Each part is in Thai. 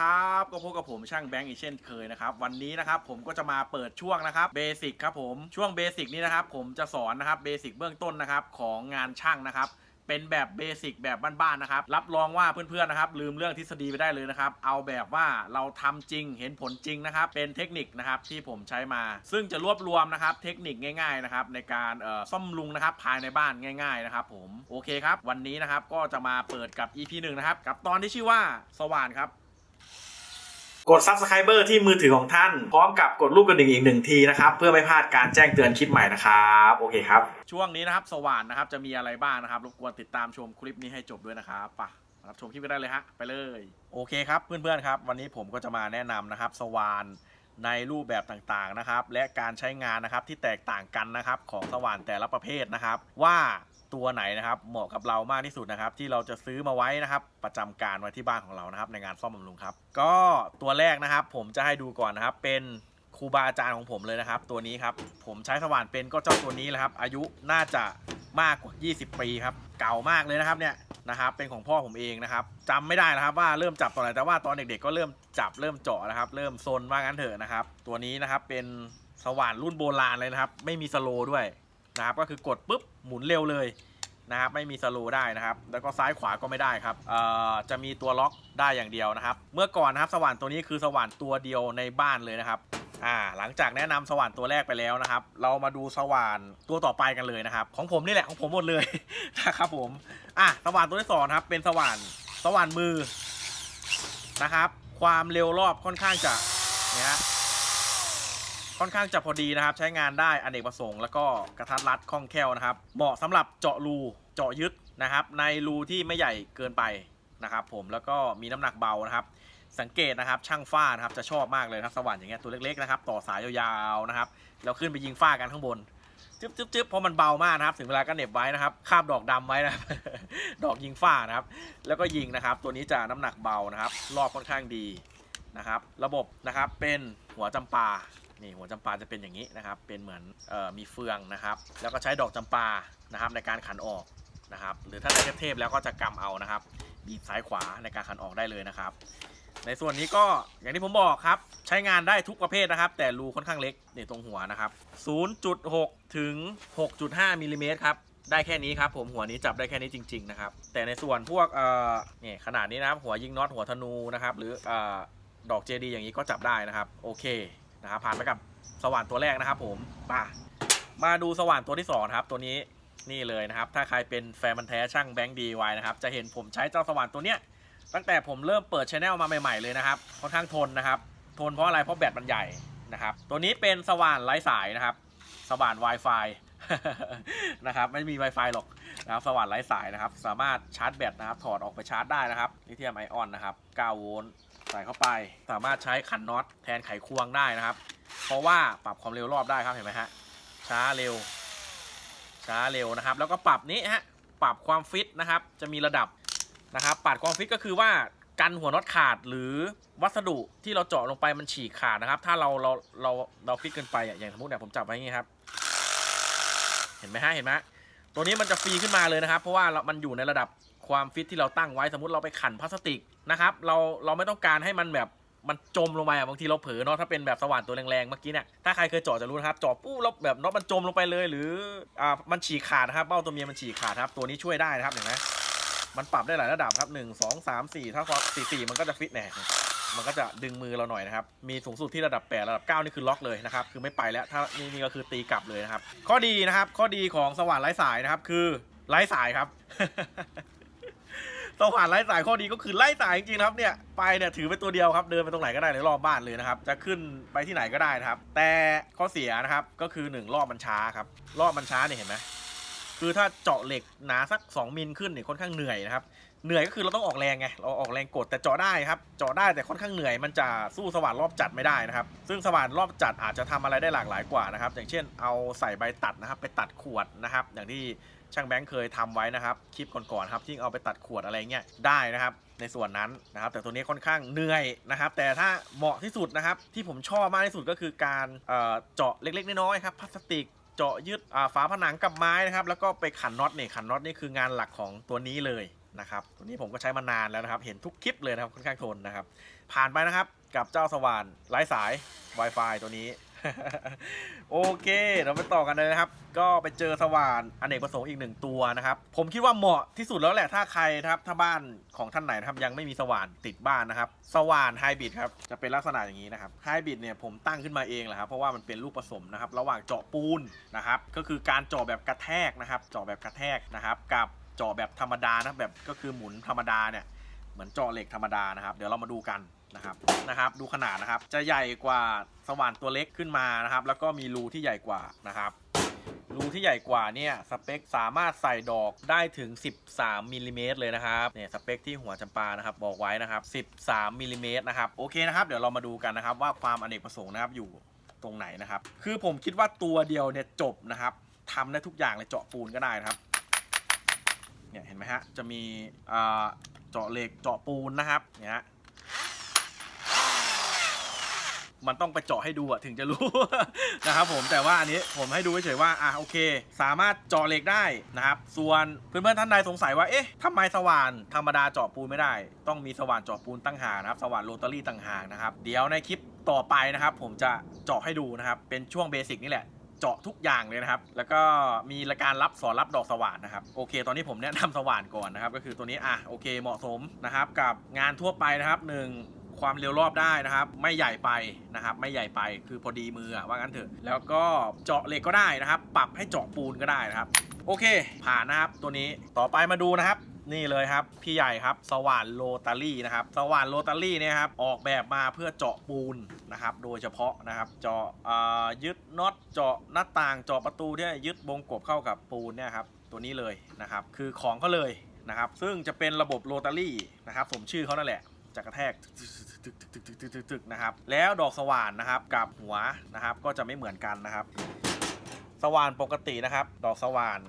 ครับก็พบกับผมช่างแบงค์อีกเช่นเคยนะครับวันนี้นะครับผมก็จะมาเปิดช่วงนะครับเบสิกครับผมช่วงเบสิกนี้นะครับผมจะสอนนะครับเบสิกเบื้องต้นนะครับของงานช่างนะครับเป็นแบบเบสิกแบบบ้านๆนะครับรับรองว่าเพื่อนๆนะครับลืมเรื่องทฤษฎีไปได้เลยนะครับเอาแบบว่าเราทำจริงเห็นผลจริงนะครับเป็นเทคนิคนะครับที่ผมใช้มา ซึ่งจะรวบรวมนะครับเทคนิคง่ายๆนะครับในการซ่อมลุงนะครับภายในบ้านง่าย ๆนะครับ ผมโอเคครับวันนี้นะครับก็จะมาเปิดกับ EP 1นะครับกับตอนที่ชื่อว่าสว่านครับ กด Subscriber ที่มือถือของท่าน พร้อมกับกดรูปกระดิ่งอีกหนึ่งทีนะครับ เพื่อไม่พลาดการแจ้งเตือนคลิปใหม่นะครับ โอเคครับ ช่วงนี้นะครับสว่านนะครับจะมีอะไรบ้างนะครับรบกวนติดตามชมคลิปนี้ให้จบด้วยนะครับไปะรับชมคลิปกันได้เลยฮะไปเลย โอเคครับเพื่อนๆครับ วันนี้ผมก็จะมาแนะนำนะครับสว่านในรูปแบบต่างๆนะครับ และการใช้งานนะครับที่แตกต่างกันนะครับของสว่านแต่ละประเภทนะครับ ว่า ตัวไหนนะครับ เหมาะกับเรามากที่สุดนะครับ ที่เราจะซื้อมาไว้นะครับ ประจำการไว้ที่บ้านของเรานะครับ ในงานซ่อมบำรุงครับ ก็ตัวแรกนะครับ ผมจะให้ดูก่อนนะครับ เป็นครูบาอาจารย์ของผมเลยนะครับ ตัวนี้ครับ ผมใช้สว่านเป็นก็เจ้าตัวนี้แหละครับ อายุน่าจะมากกว่า 20 ปีครับ เก่ามากเลยนะครับเนี่ยนะครับเป็นของพ่อผมเองนะครับจำไม่ได้นะครับว่าเริ่มจับตอนไหนแต่ว่าตอนเด็กๆก็เริ่มจับเริ่มเจาะนะครับ เริ่มซนว่างั้นเถอะนะครับ ตัวนี้นะครับเป็นสว่านรุ่นโบราณเลยนะครับ ไม่มีสโลด้วย นะครับก็คือกดปุ๊บหมุนเร็วเลยนะครับไม่มีสโลว์ได้นะครับ แล้วก็ซ้ายขวาก็ไม่ได้ครับจะมีตัวล็อกได้อย่างเดียวนะครับ เมื่อก่อนนะครับสว่านตัวนี้คือสว่านตัวเดียวในบ้านเลยนะครับอ่าหลังจากแนะนำสว่านตัวแรกไปแล้วนะครับ เรามาดูสว่านตัวต่อไปกันเลยนะครับ ของผมนี่แหละของผมหมดเลยนะครับผมอะสว่านตัวที่สองครับ เป็นสว่านสว่านมือนะครับ ความเร็วรอบค่อนข้างจะเนี่ย ค่อนข้างจะพอดีนะครับ ใช้งานได้อเนกประสงค์แล้วก็กระทัดรัดคล่องแคล่วนะครับ เหมาะสำหรับเจาะรูเจาะยึดนะครับ ในรูที่ไม่ใหญ่เกินไปนะครับ ผมแล้วก็มีน้ำหนักเบานะครับ สังเกตนะครับช่างฝ้านะครับจะชอบมากเลยนะครับสว่านอย่างเงี้ยตัวเล็กๆนะครับต่อสายยาวๆนะครับแล้วขึ้นไปยิงฝ้ากันข้างบนจึ๊บจึ๊บจึ๊บเพราะมันเบามากนะครับ ถึงเวลาก็เหน็บไว้นะครับ คาบดอกดำไว้นะครับ ดอกยิงฝ้านะครับ แล้วก็ยิงนะครับ ตัวนี้จะน้ำหนักเบานะครับ รอบค่อนข้างดีนะครับ ระบบนะครับเป็นหัวจำปา นี่หัวจำปาจะเป็นอย่างนี้นะครับ เป็นเหมือนออมีเฟืองนะครับ แล้วก็ใช้ดอกจำปานะครับในการขันออกนะครับ หรือถ้าได้เทพแล้วก็จะกำเอานะครับ บีบซ้ายขวาในการขันออกได้เลยนะครับ ในส่วนนี้ก็อย่างที่ผมบอกครับ ใช้งานได้ทุกประเภทนะครับ แต่รูค่อนข้างเล็กนี่ตรงหัวนะครับ 0.6 ถึง 6.5มิลลิเมตรครับได้แค่นี้ครับผมหัวนี้จับได้แค่นี้จริง ๆ นะครับ แต่ในส่วนพวกเอ่อนี่ขนาดนี้นะครับหัวยิงน็อตหัวธนูนะครับ หรืออดอกเจดีอย่างนี้ก็จับได้นะครับ โอเค นะครับผ่านไปกับสว่านตัวแรกนะครับ ผมป่ะมาดูสว่านตัวที่สองนะครับ ตัวนี้นี่เลยนะครับ ถ้าใครเป็นแฟนมันแท้ช่างแบงค์ดีไวนะครับ จะเห็นผมใช้เจ้าสว่านตัวเนี้ยตั้งแต่ผมเริ่มเปิดช anel มาใหม่ๆเลยนะครับค่อนข้างทนนะครับ ทนเพราะอะไรเพราะแบตมันใหญ่นะครับ ตัวนี้เป็นสว่านไร้สายนะครับ สว่าน Wi-Fi นะครับไม่มี Wi-Fi หรอกนะครับสว่านไร้สายนะครับ สามารถชาร์จแบตนะครับ ถอดออกไปชาร์จได้นะครับลิเธียมไอออนนะครับ 9 โวลต์ ใส่เข้าไปสามารถใช้ขันน็อตแทนไขควงได้นะครับ เพราะว่าปรับความเร็วรอบได้ครับเห็นไหมฮะช้าเร็ว ช้าเร็วนะครับ แล้วก็ปรับนี้ฮะปรับความฟิตนะครับ จะมีระดับนะครับปาดความฟิตก็คือว่ากันหัวน็อตขาดหรือวัสดุที่เราเจาะลงไปมันฉีกขาดนะครับ ถ้าเราเราเราเราฟิตเกินไปอย่างสมมติเนี่ยผมจับไว้อย่างงี้ครับ เห็นไหมฮะเห็นไหมตัวนี้มันจะฟรีขึ้นมาเลยนะครับ เพราะว่าเรามันอยู่ในระดับความฟิตที่เราตั้งไว้สมมติเราไปขันพลาสติก นะครับ เราเราไม่ต้องการให้มันแบบมันจมลงไปอะบางทีเราเผลอเนาะถ้าเป็นแบบสว่านตัวแรงๆเมื่อกี้เนี่ยถ้าใครเคยจาะจะรู้นะครับจาะปุ๊บแล้วแบบน็อตมันจมลงไปเลย หรืออ่ามันฉีกขาดนะครับเบ้าตัวเมียมันฉีกขาดครับตัวนี้ช่วยได้นะครับเห็นไหมมันปรับได้หลายระดับครับ1 2 3 4ถ้า4 4มันก็จะฟิตแน่มันก็จะดึงมือเราหน่อยนะครับ มีสูงสุดที่ระดับ 8 ระดับ 9 นี่คือล็อกเลยนะครับ คือไม่ไปแล้ว ถ้านี่นี่ก็คือตีกลับเลยนะครับ ข้อดีนะครับ ข้อดีของสว่านไร้สายนะครับ คือไร้สายครับ สว่านไร้สายข้อดีก็คือไร้สายจริงๆครับเนี่ยไปเนี่ยถือไปตัวเดียวครับเดินไปตรงไหนก็ได้เลยรอบบ้านเลยนะครับจะขึ้นไปที่ไหนก็ได้นะครับ แต่ข้อเสียนะครับก็คือ 1 รอบมันช้าครับรอบมันช้าเนี่ยเห็นไหมคือถ้าเจาะเหล็กหนาสัก 2มิลขึ้นเนี่ยค่อนข้างเหนื่อยนะครับเหนื่อยก็คือเราต้องออกแรงไงเราออกแรงกดแต่เจาะได้ครับเจาะได้แต่ค่อนข้างเหนื่อยมันจะสู้สว่านรอบจัดไม่ได้นะครับ ซึ่งสว่านรอบจัดอาจจะทำอะไรได้หลากหลายกว่านะครับ อย่างเช่นเอาใส่ใบตัดนะครับ ไปตัดขวดนะครับ อย่างที่ ช่างแบงค์เคยทำไว้นะครับคลิปก่อนๆครับที่เอาไปตัดขวดอะไรเงี้ยได้นะครับในส่วนนั้นนะครับแต่ตัวนี้ค่อนข้างเหนื่อยนะครับแต่ถ้าเหมาะที่สุดนะครับที่ผมชอบมากที่สุดก็คือการเเจาะเล็กๆน้อยๆครับพลาสติกเจาะยึดฝาผนังกับไม้นะครับแล้วก็ไปขันน็อตเนี่ยขันน็อตนี่คืองานหลักของตัวนี้เลยนะครับตัวนี้ผมก็ใช้มานานแล้วนะครับ เห็นทุกคลิปเลยนะครับค่อนข้างทนนะครับ ผ่านไปนะครับกับเจ้าสว่านไร้สาย Wi-Fi ตัวนี้ โอเค เราไปต่อกันเลยนะครับ ก็ไปเจอสว่านอเนกประสงค์อีกหนึ่งตัวนะครับ ผมคิดว่าเหมาะที่สุดแล้วแหละถ้าใครนะครับถ้าบ้านของท่านไหนนะครับยังไม่มีสว่านติดบ้านนะครับ สว่านไฮบริดครับจะเป็นลักษณะอย่างนี้นะครับไฮบริดเนี่ยผมตั้งขึ้นมาเองแหละครับเพราะว่ามันเป็นลูกผสมนะครับ ระหว่างเจาะปูนนะครับ ก็คือการเจาะแบบกระแทกนะครับ เจาะแบบกระแทกนะครับ กับเจาะแบบธรรมดานะแบบก็คือหมุนธรรมดาเนี่ยเหมือนเจาะเหล็กธรรมดานะครับ เดี๋ยวเรามาดูกัน นะครับนะครับดูขนาดนะครับจะใหญ่กว่าสว่านตัวเล็กขึ้นมานะครับ แล้วก็มีรูที่ใหญ่กว่านะครับรูที่ใหญ่กว่าเนี่ยสเปคสามารถใส่ดอกได้ถึง 13มิลลิเมตรเลยนะครับเนี่ยสเปคที่หัวจำปานะครับบอกไว้นะครับ 13มิลลิเมตรนะครับโอเคนะครับเดี๋ยวเรามาดูกันนะครับว่าความอเนกประสงค์นะครับอยู่ตรงไหนนะครับ คือผมคิดว่าตัวเดียวเนี่ยจบนะครับทำได้ทุกอย่างเลยเจาะปูนก็ได้นะครับเนี่ยเห็นไหมฮะจะมีเจาะเหล็กเจาะปูนนะครับเนี่ยฮะ มันต้องไปเจาะให้ดูอะถึงจะรู้ นะครับผมแต่ว่าอันนี้ผมให้ดูเฉยๆว่าอะโอเค สามารถเจาะเหล็กได้นะครับ ส่วนเพื่อนๆท่านใดสงสัยว่าเอ๊ะทำไมสว่านธรรมดาเจาะปูนไม่ได้ ต้องมีสว่านเจาะปูนตั้งหากนะครับสว่านโรตารี่ตั้งหากนะครับ เดี๋ยวในคลิปต่อไปนะครับ ผมจะเจาะให้ดูนะครับ เป็นช่วงเบสิกนี่แหละเจาะทุกอย่างเลยนะครับ แล้วก็มีรายการรับสอนรับดอกสว่านนะครับ โอเค ตอนนี้ผมแนะนำสว่านก่อนนะครับ ก็คือตัวนี้ อะ โอเค เหมาะสมนะครับ กับงานทั่วไปนะครับหนึ่ง ความเร็วรอบได้นะครับ ไม่ใหญ่ไปนะครับ ไม่ใหญ่ไปคือพอดีมือว่างั้นเถอะ แล้วก็เจาะเหล็กก็ได้นะครับ ปรับให้เจาะปูนก็ได้นะครับ โอเค ผ่านนะครับตัวนี้ต่อไปมาดูนะครับนี่เลยครับ พี่ใหญ่ครับ สว่านโรตารี่นะครับ สว่านโรตารี่เนี่ยครับออกแบบมาเพื่อเจาะปูนนะครับ โดยเฉพาะนะครับ เจาะยึดน็อตเจาะหน้าต่างเจาะประตูเนี่ยึดวงกบเข้ากับปูนเนี่ยครับตัวนี้เลยนะครับ คือของเขาเลยนะครับ ซึ่งจะเป็นระบบโรตารี่นะครับ สมชื่อเขานั่นแหละจะกระแทก ตึกๆๆๆๆๆนะครับ แล้วดอกสว่านนะครับกับหัวนะครับก็จะไม่เหมือนกันนะครับ สว่านปกตินะครับ ดอกสว่าน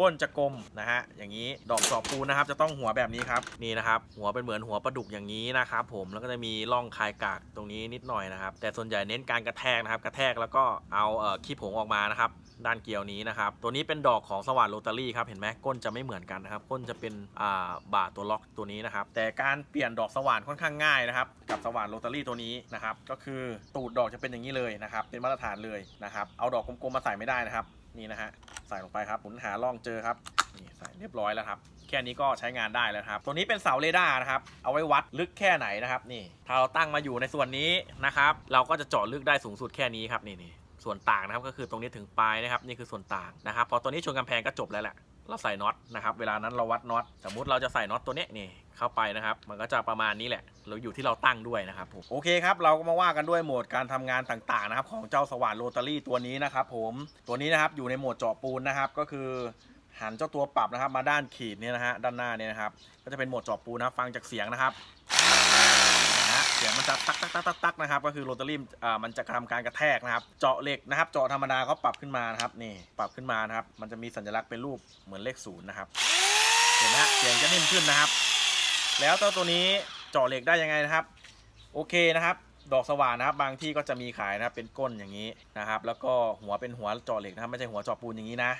ก้นจะกลมนะฮะอย่างนี้ดอกจอบปูนะครับ จะต้องหัวแบบนี้ครับนี่นะครับ หัวเป็นเหมือนหัวปลาดุกอย่างนี้นะครับผมแล้วก็จะมีร่องคายกากตรงนี้นิดหน่อยนะครับแต่ส่วนใหญ่เน้นการกระแทกนะครับ กระแทกแล้วก็เอาเอ่อขี้ผงออกมานะครับด้านเกลียวนี้นะครับ ตัวนี้เป็นดอกของสว่านโรตารี่ครับ เห็นไหมก้นจะไม่เหมือนกันนะครับ ก้นจะเป็นอ่าบาตัวล็อกตัวนี้นะครับ แต่การเปลี่ยนดอกสว่านค่อนข้างง่ายนะครับ กับสว่านโรตารี่ตัวนี้นะครับ ก็คือตูดดอกจะเป็นอย่างนี้เลยนะครับ เป็นมาตรฐานเลยนะครับ เอาดอกกลมๆมาใส่ไม่ได้นะครับ นี่นะฮะ ส่ลงไปครับหมุนหาร่องเจอครับนี่ใส่เรียบร้อยแล้วครับ แค่นี้ก็ใช้งานได้แล้วครับ ตัวนี้เป็นเสาเรดาร์นะครับ เอาไว้วัดลึกแค่ไหนนะครับ นี่ ถ้าเราตั้งมาอยู่ในส่วนนี้นะครับ เราก็จะเจาะลึกได้สูงสุดแค่นี้ครับ นี่นี่ส่วนต่างนะครับ ก็คือตรงนี้ถึงปลายนะครับ นี่คือส่วนต่างนะครับ พอตัวนี้ชนกำแพงก็จบแล้วแหละ เราใส่น็อตนะครับเวลานั้นเราวัดน็อตสมมุติเราจะใส่น็อตตัวนี้นี่เข้าไปนะครับ มันก็จะประมาณนี้แหละ เราอยู่ที่เราตั้งด้วยนะครับผมโอเคครับ เราก็มาว่ากันด้วยโหมดการทำงานต่างๆนะครับ ของเจ้าสว่านโรตารี่ตัวนี้นะครับ ผมตัวนี้นะครับอยู่ในโหมดเจาะปูนนะครับ ก็คือหันเจ้าตัวปรับนะครับ มาด้านขีดเนี่ยนะฮะด้านหน้าเนี่ยนะครับ ก็จะเป็นโหมดเจาะปูนนะฟังจากเสียงนะครับ เสียมันจะตักตักตักตักตักนะครับก็คือโรตารี่อ่ามันจะทำการกระแทกนะครับ เจาะเหล็กนะครับ เจาะธรรมดาเขาปรับขึ้นมานะครับนี่ปรับขึ้นมานะครับ มันจะมีสัญลักษณ์เป็นรูปเหมือนเลขศูนย์นะครับเห็นไหมฮะเสียงจะนิ่มขึ้นนะครับ แล้วตัวตัวนี้เจาะเหล็กได้ยังไงนะครับ โอเคนะครับ ดอกสว่านนะครับ บางที่ก็จะมีขายนะครับเป็นก้นอย่างนี้นะครับ แล้วก็หัวเป็นหัวเจาะเหล็กนะครับไม่ใช่หัวเจาะปูนอย่างนี้นะ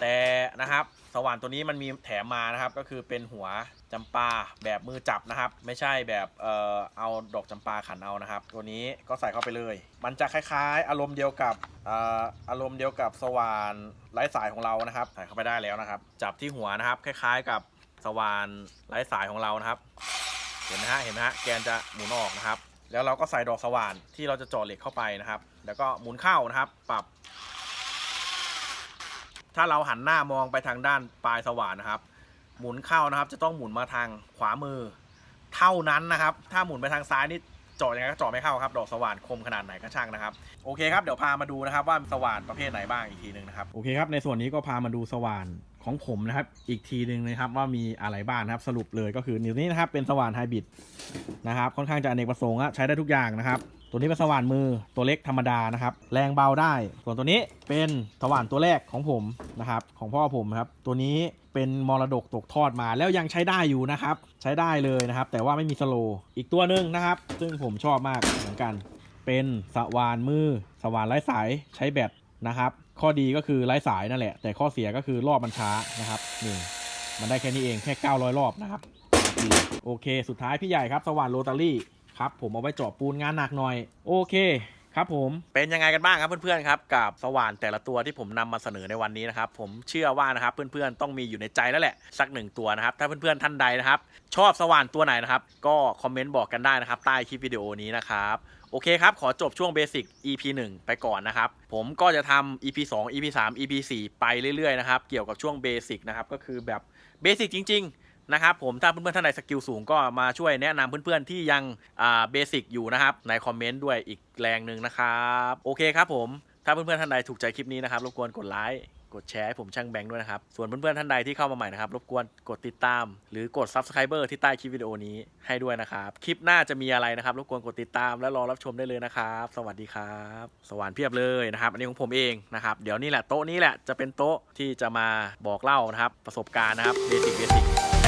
แต่นะครับสว่านตัวนี้มันมีแถมมานะครับ ก็คือเป็นหัวจำปาแบบมือจับนะครับ ไม่ใช่แบบเอ่อเอาดอกจำปาขันเอานะครับ ตัวนี้ก็ใส่เข้าไปเลย มันจะคล้ายๆ อารมณ์เดียวกับเอ่ออารมณ์เดียวกับสว่านไร้สายของเรานะครับ ใส่เข้าไปได้แล้วนะครับ จับที่หัวนะครับ คล้ายๆ กับสว่านไร้สายของเรานะครับ เห็นไหมฮะเห็นไหมฮะแกนจะหมุนออกนะครับ แล้วเราก็ใส่ดอกสว่านที่เราจะจาะเหล็กเข้าไปนะครับ แล้วก็หมุนเข้านะครับ ปรับ ถ้าเราหันหน้ามองไปทางด้านปลายสว่านนะครับ หมุนเข้านะครับ จะต้องหมุนมาทางขวามือ เท่านั้นนะครับ ถ้าหมุนไปทางซ้ายนี่ เจาะยังไงก็เจาะไม่เข้าครับดอกสว่านคมขนาดไหนก็ช่างนะครับโอเคครับเดี๋ยวพามาดูนะครับว่าสว่านประเภทไหนบ้างอีกทีหนึ่งนะครับโอเคครับในส่วนนี้ก็พามาดูสว่านของผมนะครับ อีกทีหนึ่งนะครับว่ามีอะไรบ้างนะครับสรุปเลยก็คือนิ้วนี้นะครับเป็นสว่านไฮบริดนะครับค่อนข้างจะอเนกประสงค์อะใช้ได้ทุกอย่างนะครับ ตัวนี้เป็นสว่านมือตัวเล็กธรรมดานะครับ แรงเบาได้ ส่วนตัวนี้เป็นสว่านตัวแรกของผมนะครับของพ่อผมครับตัวนี้ เป็นมรดกตกทอดมาแล้วยังใช้ได้อยู่นะครับ ใช้ได้เลยนะครับ แต่ว่าไม่มีสโลอีกตัวหนึ่งนะครับ ซึ่งผมชอบมากเหมือนกัน เป็นสว่านมือ สว่านไร้สายใช้แบตนะครับ ข้อดีก็คือไร้สายนั่นแหละ แต่ข้อเสียก็คือรอบมันช้านะครับนี่มันได้แค่นี้เองแค่ 900 รอบนะครับโอเค สุดท้ายพี่ใหญ่ครับ สว่านโรตารี่ครับผมเอาไว้เจาะปูนงานหนักหน่อย โอเค ครับผมเป็นยังไงกันบ้างครับเพื่อนๆครับกับสว่านแต่ละตัวที่ผมนำมาเสนอในวันนี้นะครับผมเชื่อว่านะครับเพื่อนๆต้องมีอยู่ในใจแล้วแหละสักหนึ่งตัวนะครับถ้าเพื่อนๆท่านใดนะครับชอบสว่านตัวไหนนะครับก็คอมเมนต์บอกกันได้นะครับใต้คลิปวิดีโอนี้นะครับโอเคครับ ขอจบช่วงเบสิก EP 1 ไปก่อนนะครับ ผมก็จะทำ EP 2 EP 3 EP 4 ไปเรื่อยๆนะครับ เกี่ยวกับช่วงเบสิกนะครับ ก็คือแบบเบสิกจริง ๆ นะครับผมถ้าเพื่อนๆท่านใดสกิลสูงก็มาช่วยแนะนำเพื่อนๆที่ยังเบสิกอยู่นะครับในคอมเมนต์ด้วยอีกแรงหนึ่งนะครับโอเคครับผมถ้าเพื่อนๆท่านใดถูกใจคลิปนี้นะครับรบกวนกดไลค์กดแชร์ให้ผมช่างแบงค์ด้วยนะครับ ส่วนเพื่อนๆท่านใดที่เข้ามาใหม่นะครับ รบกวนกดติดตาม หรือกด Subscriber ที่ใต้คลิปวิดีโอนี้ให้ด้วยนะครับ คลิปหน้าจะมีอะไรนะครับ รบกวนกดติดตามและรอรับชมได้เลยนะครับ สวัสดีครับ สว่านเพียบเลยนะครับ อันนี้ของผมเองนะครับ เดี๋ยวนี่แหละโต๊ะนี้แหละจะเป็นโต๊ะที่จะมาบอกเล่านะครับ ประสบการณ์นะครับเบสิกเบสิก